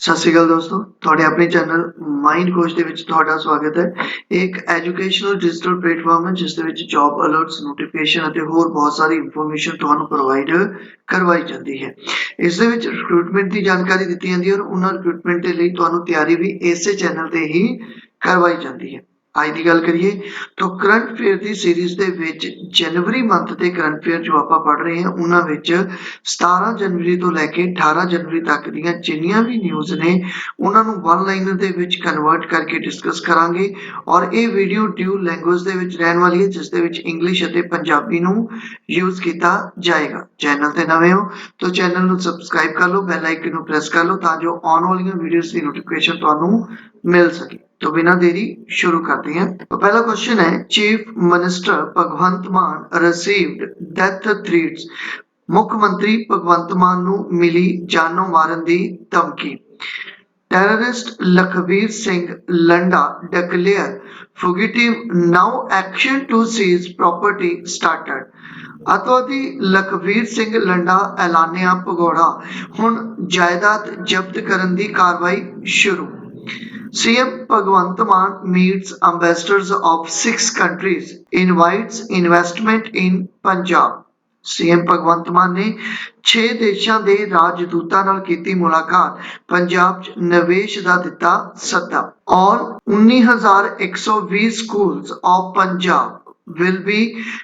ਸਤਿ ਸ਼੍ਰੀ ਅਕਾਲ ਦੋਸਤੋ, ਤੁਹਾਡੇ ਆਪਣੇ ਚੈਨਲ ਮਾਈਂਡ ਕੋਚ ਦੇ ਵਿੱਚ ਤੁਹਾਡਾ ਸਵਾਗਤ ਹੈ। ਇਹ ਇੱਕ ਐਜੂਕੇਸ਼ਨਲ ਡਿਜੀਟਲ ਪਲੇਟਫਾਰਮ ਹੈ, ਜਿਸ ਦੇ ਵਿੱਚ ਜੌਬ ਅਲਰਟਸ ਨੋਟੀਫਿਕੇਸ਼ਨ ਅਤੇ ਹੋਰ ਬਹੁਤ ਸਾਰੀ ਇਨਫੋਰਮੇਸ਼ਨ ਤੁਹਾਨੂੰ ਪ੍ਰੋਵਾਈਡ ਕਰਵਾਈ ਜਾਂਦੀ ਹੈ। ਇਸ ਦੇ ਵਿੱਚ ਰਿਕਰੂਟਮੈਂਟ ਦੀ ਜਾਣਕਾਰੀ ਦਿੱਤੀ ਜਾਂਦੀ ਹੈ ਔਰ ਉਹਨਾਂ ਰਿਕਰੂਟਮੈਂਟ ਦੇ ਲਈ ਤੁਹਾਨੂੰ ਤਿਆਰੀ ਵੀ ਇਸੇ ਚੈਨਲ ਤੇ ਹੀ ਕਰਵਾਈ ਜਾਂਦੀ ਹੈ। ਅੱਜ ਦੀ ਗੱਲ ਕਰੀਏ ਤਾਂ ਕਰੰਟ ਅਫੇਅਰ ਦੀ ਸੀਰੀਜ਼ ਦੇ ਵਿੱਚ ਜਨਵਰੀ ਮੰਥ ਦੇ ਕਰੰਟ ਫੇਅਰ ਜੋ ਆਪਾਂ ਪੜ੍ਹ ਰਹੇ ਹਾਂ, ਉਹਨਾਂ ਵਿੱਚ 17 ਜਨਵਰੀ ਤੋਂ ਲੈ ਕੇ 18 ਜਨਵਰੀ ਤੱਕ ਦੀਆਂ ਜਿੰਨੀਆਂ ਵੀ ਨਿਊਜ਼ ਨੇ, ਉਹਨਾਂ ਨੂੰ ਵਨ ਲਾਈਨਰ ਦੇ ਵਿੱਚ ਕਨਵਰਟ ਕਰਕੇ ਡਿਸਕਸ ਕਰਾਂਗੇ ਔਰ ਇਹ ਵੀਡੀਓ ਡਿਊ ਲੈਂਗੁਏਜ ਦੇ ਵਿੱਚ ਰਹਿਣ ਵਾਲੀ ਹੈ, ਜਿਸ ਦੇ ਵਿੱਚ ਇੰਗਲਿਸ਼ ਅਤੇ ਪੰਜਾਬੀ ਨੂੰ ਯੂਜ਼ ਕੀਤਾ ਜਾਏਗਾ। ਚੈਨਲ ਤੇ ਨਵੇਂ ਹੋ ਤਾਂ ਚੈਨਲ ਨੂੰ ਸਬਸਕ੍ਰਾਈਬ ਕਰ ਲਓ ਬੈਲ ਆਈਕਨ ਨੂੰ ਪ੍ਰੈਸ ਕਰ ਲਓ ਤਾਂ ਜੋ ਆਉਣ ਵਾਲੀਆਂ ਵੀਡੀਓਜ਼ ਦੀ ਨੋਟੀਫਿਕੇਸ਼ਨ ਤੁਹਾਨੂੰ ਮਿਲ ਸਕੇ। तो बिना देरी शुरू करते हैं तो पहला क्वेश्चन है चीफ मिनिस्टर भगवंत मान रिसीव्ड डेथ थ्रेट्स ਮੁੱਖ ਮੰਤਰੀ ਭਗਵੰਤ ਮਾਨ ਨੂੰ ਮਿਲੀ ਜਾਨੋਂ ਮਾਰਨ ਦੀ ਧਮਕੀ terrorist Lakhbir Singh Landa declare fugitive now action to seize property started ਅਤਵਾਦੀ Lakhvir Singh Landa ਐਲਾਨਿਆ ਭਗੌੜਾ ਹੁਣ ਜਾਇਦਾਦ ਜ਼ਬਤ ਕਰਨ ਦੀ ਕਾਰਵਾਈ ਸ਼ੁਰੂ CM Bhagwant Mann meets ambassadors of six countries, invites investment in Punjab. CM Bhagwant Mann ਨੇ 6 ਦੇਸ਼ਾਂ ਦੇ ਰਾਜਦੂਤਾਂ ਨਾਲ ਕੀਤੀ ਮੁਲਾਕਾਤ ਪੰਜਾਬ 'ਚ ਨਿਵੇਸ਼ ਦਾ ਦਿੱਤਾ ਸੱਦਾ ਔਰ 19120 schools of Punjab will be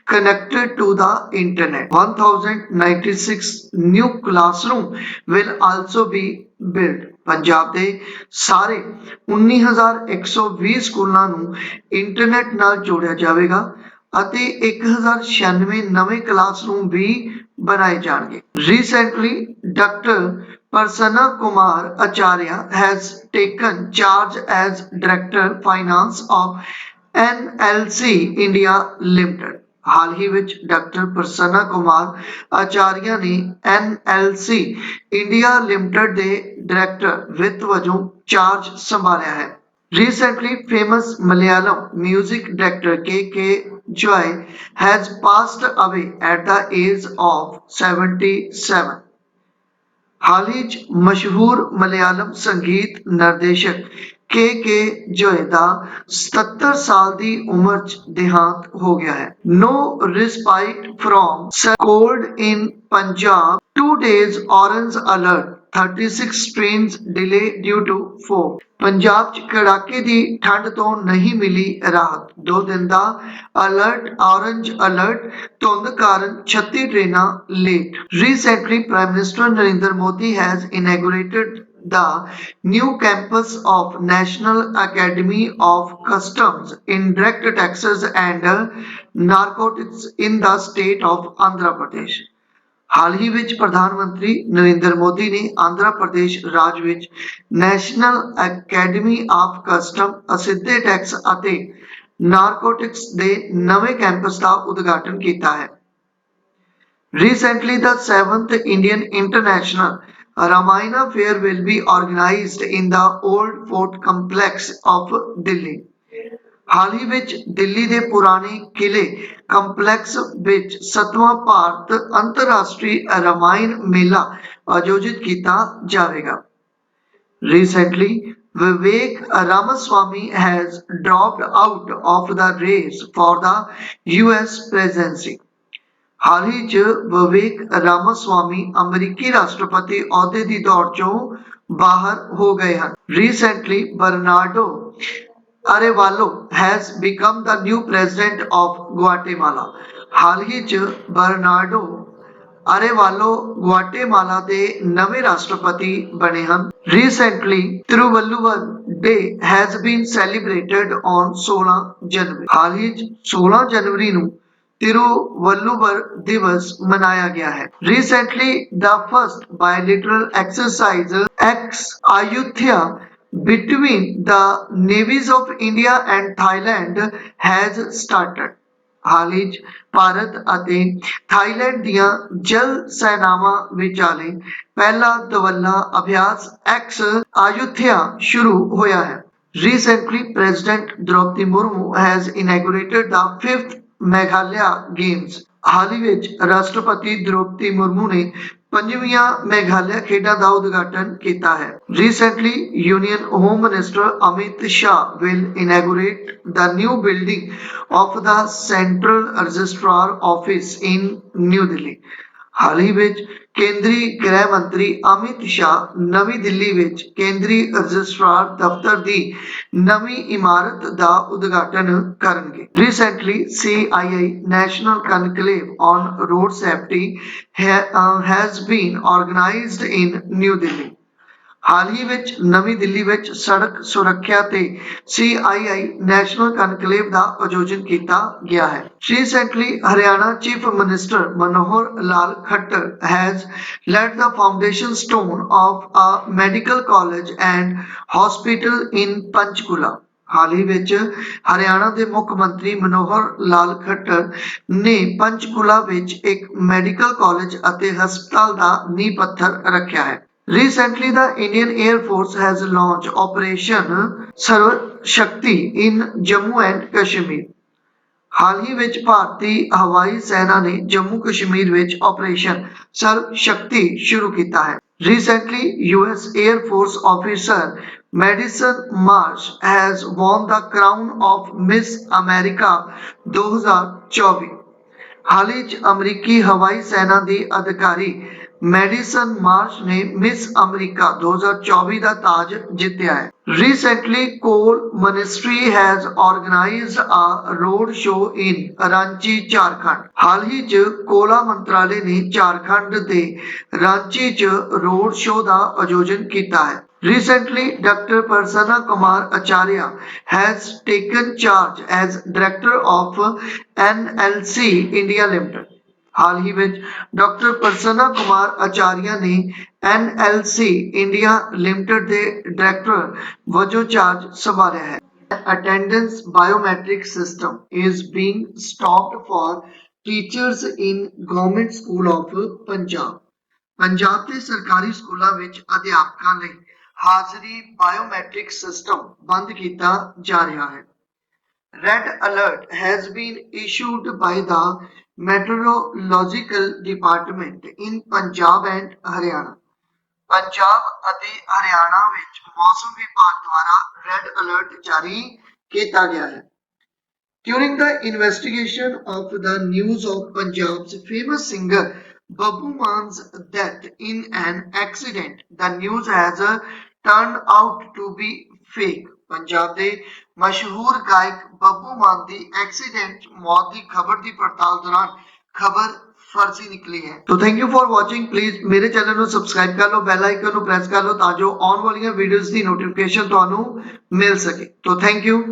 connected to the internet 1096 new classroom will also be built Punjab ਦੇ ਸਾਰੇ 19120 ਸਕੂਲਾਂ ਨੂੰ ਇੰਟਰਨੈਟ ਨਾਲ ਜੋੜਿਆ ਜਾਵੇਗਾ ਅਤੇ 1096 ਨਵੇਂ ਕਲਾਸਰੂਮ ਵੀ ਬਣਾਏ ਜਾਣਗੇ। Recently doctor Prasanna Kumar Acharya has taken charge as director finance of NLC India limited ਹਾਲ ਹੀ ਵਿੱਚ ਡਾਕਟਰ ਪ੍ਰਸੰਨਾ ਕੁਮਾਰ ਆਚਾਰੀਆ ਨੇ NLC ਇੰਡੀਆ ਲਿਮਟਿਡ ਦੇ ਡਾਇਰੈਕਟਰ ਵਿੱਤ ਵਜੋਂ ਚਾਰਜ ਸੰਭਾਲਿਆ ਹੈ Recently, famous Malayalam music director K.K. Joy has passed away at the age of 77. ਹਾਲ ਹੀ ਮਸ਼ਹੂਰ ਮਲਿਆਲਮ ਸੰਗੀਤ ਨਿਰਦੇਸ਼ਕ ਕੇ ਕੇ ਜੋਏ ਦਾ 77 ਸਾਲ ਦੀ ਉਮਰ 'ਚ ਦੇਹਾਂਤ ਹੋ ਗਿਆ ਹੈ। No respite from cold in Punjab 2 days orange alert. 36 trains delay due to fog. Punjab 'ਚ ਕੜਾਕੇ ਦੀ ਠੰਡ ਤੋਂ ਨਹੀਂ ਮਿਲੀ ਰਾਹਤ। ਦੋ ਦਿਨ ਦਾ ਅਲਰਟ orange ਅਲਰਟ ਧੁੰਦ ਕਾਰਨ 36 ਟ੍ਰੇਨਾਂ late recently prime minister Narendra Modi has inaugurated the new campus of National Academy of Customs in Direct Taxes and Narcotics in the state of Andhra Pradesh. ਹਾਲ ਹੀ ਵਿੱਚ ਪ੍ਰਧਾਨ ਮੰਤਰੀ ਨਰਿੰਦਰ ਮੋਦੀ ਨੇ ਆਂਧਰਾ ਪ੍ਰਦੇਸ਼ ਰਾਜ ਵਿੱਚ ਨੈਸ਼ਨਲ ਅਕੈਡਮੀ ਆਫ ਕਸਟਮ ਅਸਿੱਧੇ tax ਅਤੇ ਨਾਰਕੋਟਿਕਸ ਦੇ ਨਵੇਂ ਕੈਂਪਸ ਦਾ ਉਦਘਾਟਨ ਕੀਤਾ ਹੈ Recently, the 7th Indian International Ramayana Fair will be organized in the Old Fort Complex of Delhi. ਹਾਲ ਹੀ ਵਿੱਚ ਦਿੱਲੀ ਦੇ ਪੁਰਾਣੇ ਕਿਲੇ ਕੰਪਲੈਕਸ ਵਿੱਚ 7ਵਾਂ ਭਾਰਤ ਅੰਤਰਰਾਸ਼ਟਰੀ ਰਾਮਾਇਣ ਮੇਲਾ ਆਯੋਜਿਤ ਕੀਤਾ ਜਾਵੇਗਾ Recently, Vivek Ramaswamy has dropped out of the race for the US presidency. ਹਾਲ ਹੀ 'ਚ ਵਿਵੇਕ ਰਾਮਾਸਵਾਮੀ ਅਮਰੀਕੀ ਰਾਸ਼ਟਰਪਤੀ ਅਹੁਦੇ ਦੀ ਦੌੜ 'ਚੋਂ ਬਾਹਰ ਹੋ ਗਏ ਹਨ। Recently Bernardo Arevalo has become the new president of Guatemala ਹਾਲ ਹੀ 'ਚ ਬਰਨਾਰਡੋ ਅਰੇਵਾਲੋ ਗੁਆਟੇਮਾਲਾ ਦੇ ਨਵੇਂ ਰਾਸ਼ਟਰਪਤੀ ਬਣੇ ਹਨ। Recently Thiruvalluvar day has been celebrated on 16 January. ਹਾਲ ਹੀ 'ਚ 16 ਜਨਵਰੀ ਨੂੰ ਤਿਰੂਵਲੁਵਰ ਦਿਵਸ ਮਨਾਇਆ ਗਿਆ ਹੈ recently the first bilateral exercise ex Ayutthaya between the navies of India and Thailand has started. ਹਾਲ ਹੀ 'ਚ ਭਾਰਤ ਅਤੇ ਥਾਈਲੈਂਡ ਦੀਆਂ ਜਲ ਸੈਨਾਵਾਂ ਵਿਚਾਲੇ ਪਹਿਲਾ ਦਵੱਲਾ ਅਭਿਆਸ ਐਕਸ ਆਯੁਥਿਆ ਸ਼ੁਰੂ ਹੋਇਆ ਹੈ Recently, President Draupadi Murmu has inaugurated the fifth Meghalaya games ਹਾਲ ਹੀ ਵਿੱਚ ਰਾਸ਼ਟਰਪਤੀ ਦ੍ਰੋਪਦੀ ਮੁਰਮੂ ਨੇ ਪੰਜਵੀਆਂ ਮੇਘਾਲਿਆ ਖੇਡਾਂ ਦਾ ਉਦਘਾਟਨ ਕੀਤਾ ਹੈ recently union home minister Amit Shah will inaugurate the new building of the central registrar office in New Delhi ਹਾਲ ਹੀ ਵਿੱਚ ਕੇਂਦਰੀ ਗ੍ਰਹਿ ਮੰਤਰੀ ਅਮਿਤ ਸ਼ਾਹ ਨਵੀਂ ਦਿੱਲੀ ਵਿੱਚ ਕੇਂਦਰੀ ਰਜਿਸਟਰਾਰ ਦਫ਼ਤਰ ਦੀ ਨਵੀਂ ਇਮਾਰਤ ਦਾ ਉਦਘਾਟਨ ਕਰਨਗੇ। Recently CII national conclave on road safety has been organized in New Delhi ਹਾਲ ਹੀ ਵਿੱਚ ਨਵੀਂ ਦਿੱਲੀ ਵਿੱਚ ਸੜਕ ਸੁਰੱਖਿਆ ਤੇ CII ਨੈਸ਼ਨਲ ਕਨਕਲੇਵ ਦਾ ਆਯੋਜਨ ਕੀਤਾ ਗਿਆ ਹੈ। Recently Haryana chief minister Manohar Lal Khattar has laid the foundation stone of a medical college and hospital in Panchkula ਹਾਲ ਹੀ ਵਿੱਚ ਹਰਿਆਣਾ ਦੇ ਮੁੱਖ ਮੰਤਰੀ ਮਨੋਹਰ ਲਾਲ ਖੱਟਰ ਨੇ ਪੰਚਕੂਲਾ ਵਿੱਚ ਇੱਕ ਮੈਡੀਕਲ ਕਾਲਜ ਅਤੇ ਹਸਪਤਾਲ ਦਾ ਨੀਂਹ ਪੱਥਰ ਰੱਖਿਆ ਹੈ। Recently, the Indian Air Force has launched Operation Sarva Shakti in Jammu and Kashmir. ਹਾਲ ਹੀ ਵਿੱਚ ਭਾਰਤੀ ਹਵਾਈ ਸੈਨਾ ਨੇ ਜੰਮੂ ਕਸ਼ਮੀਰ ਵਿੱਚ ਆਪਰੇਸ਼ਨ ਸਰਵ ਸ਼ਕਤੀ ਸ਼ੁਰੂ ਕੀਤਾ ਹੈ recently US air force officer Madison Marsh has won the crown of miss America 2024 ਹਾਲ ਹੀ ਵਿੱਚ ਅਮਰੀਕੀ ਹਵਾਈ ਸੈਨਾ ਦੀ ਅਧਿਕਾਰੀ ਮੈਡੀਸਨ ਮਾਰਸ਼ ਨੇ ਮਿਸ ਅਮਰੀਕਾ 2024 ਦਾ ਤਾਜ ਜਿੱਤਿਆ ਹੈ recently coal ministry has organized a road show in Ranchi Jharkhand ਹਾਲ ਹੀ 'ਚ ਕੋਲਾ ਮੰਤਰਾਲੇ ਨੇ ਝਾਰਖੰਡ ਦੇ ਰਾਂਚੀ 'ਚ ਰੋਡ ਸ਼ੋ ਦਾ ਆਯੋਜਨ ਕੀਤਾ ਹੈ Recently, Dr. Prasanna Kumar Acharya has taken charge as Director of NLC India Limited. ਹਾਲ ਹੀ ਵਿੱਚ ਡਾਕਟਰ ਪ੍ਰਸੰਨਾ ਕੁਮਾਰ ਆਚਾਰੀਆ ਨੇ ਐਨਐਲਸੀ ਇੰਡੀਆ ਲਿਮਟਿਡ ਦੇ ਡਾਇਰੈਕਟਰ ਵਜੋਂ ਚਾਰਜ ਸੰਭਾਲਿਆ ਹੈ attendance biometric system is being stopped for teachers in government school of punjab Punjab ਦੇ ਸਰਕਾਰੀ ਸਕੂਲਾਂ ਵਿੱਚ ਅਧਿਆਪਕਾਂ ਲਈ ਹਾਜ਼ਰੀ ਬਾਇਓਮੈਟ੍ਰਿਕ ਸਿਸਟਮ ਬੰਦ ਕੀਤਾ ਜਾ ਰਿਹਾ ਹੈ red alert has been issued by the Meteorological Department in Punjab and Haryana. Punjab ਅਤੇ ਹਰਿਆਣਾ ਵਿੱਚ ਮੌਸਮ ਵਿਭਾਗ ਦੁਆਰਾ ਰੈੱਡ ਅਲਰਟ ਜਾਰੀ ਕੀਤਾ ਗਿਆ ਹੈ During the investigation of the news of Punjab's famous singer Babu Man's death in an accident, the news has uh, turned out to be fake. Punjab ਦੇ ਮਸ਼ਹੂਰ ਗਾਇਕ ਬੱਬੂ ਮਾਨ ਦੀ ਐਕਸੀਡੈਂਟ ਮੌਤ ਦੀ ਖਬਰ ਦੀ ਪੜਤਾਲ ਦੌਰਾਨ ਖਬਰ ਫਰਜ਼ੀ ਨਿਕਲੀ ਹੈ। ਤੋ thank you for watching please ਮੇਰੇ ਚੈਨਲ ਨੂੰ ਸਬਸਕ੍ਰਾਈਬ ਕਰ ਲਓ ਬੈਲ ਆਈਕਨ ਨੂੰ ਪ੍ਰੈਸ ਕਰ ਲਓ ਤਾਂ ਜੋ ਆਉਣ ਵਾਲੀਆਂ ਵੀਡੀਓਜ਼ ਦੀ ਨੋਟੀਫਿਕੇਸ਼ਨ ਤੁਹਾਨੂੰ ਮਿਲ ਸਕੇ। ਤੋ ਥੈਂਕ ਯੂ